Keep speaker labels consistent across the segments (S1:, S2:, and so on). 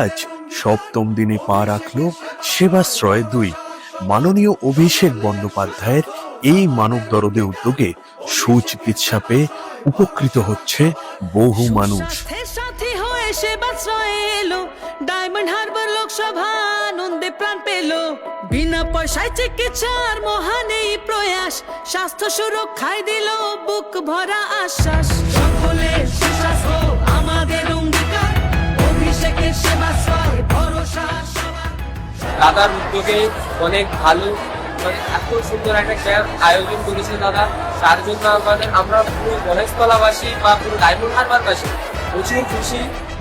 S1: আজ সপ্তম দিনে পা রাখল সেবাশ্রয় দুই। মাননীয় অভিষেক বন্দ্যোপাধ্যায়ের এই মানব দরদে উদ্যোগে সুচিকিৎসা পেয়ে উপকৃত হচ্ছে বহু মানুষ।
S2: সাথী হয়ে সেবাশ্রয়ে এলো। ডায়মন্ড হারবার লোকসভা আনন্দে প্রাণ পেল। বিনা পয়সায় চিকিৎসার মহান এই প্রয়াস স্বাস্থ্য সুরক্ষায় দিল বুক ভরা আশ্বাস।
S3: দাদার উদ্যোগে অনেক ভালো মানে এত সুন্দর একটা ক্যাম্প আয়োজন করেছে দাদা। তার জন্য আমাদের, আমরা পুরো গণেশতলাবাসী বা পুরো ডায়মন্ড হারবারবাসী প্রচুর খুশি।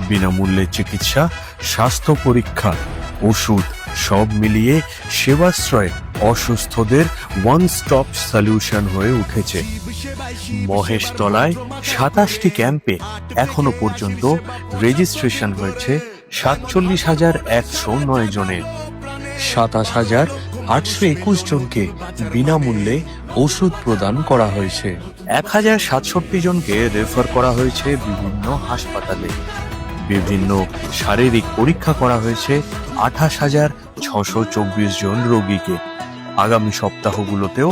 S1: বিনামূল্যে চিকিৎসা, স্বাস্থ্য পরীক্ষা, ওষুধ সব মিলিয়ে সেবাশ্রয় অসুস্থদের ওয়ান স্টপ সলিউশন হয়ে উঠেছে। মহেশতলায় সাতাশটি ক্যাম্পে এখনও পর্যন্ত রেজিস্ট্রেশন হয়েছে সাতচল্লিশ হাজার একশো নয় জনের। সাতাশ হাজার আটশো একুশ জনকে বিনামূল্যে ওষুধ প্রদান করা হয়েছে। এক হাজার সাতষট্টি জনকে রেফার করা হয়েছে বিভিন্ন হাসপাতালে। বিভিন্ন শারীরিক পরীক্ষা করা হয়েছে আঠাশ হাজার ছশো চব্বিশ জন রোগীকে। আগামী সপ্তাহগুলোতেও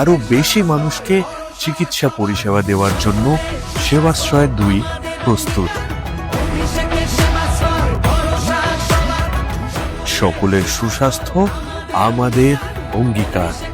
S1: আরও বেশি মানুষকে চিকিৎসা পরিষেবা দেওয়ার জন্য সেবাশ্রয় দুই প্রস্তুত। সকলের সুস্বাস্থ্য আমাদের অঙ্গীকার।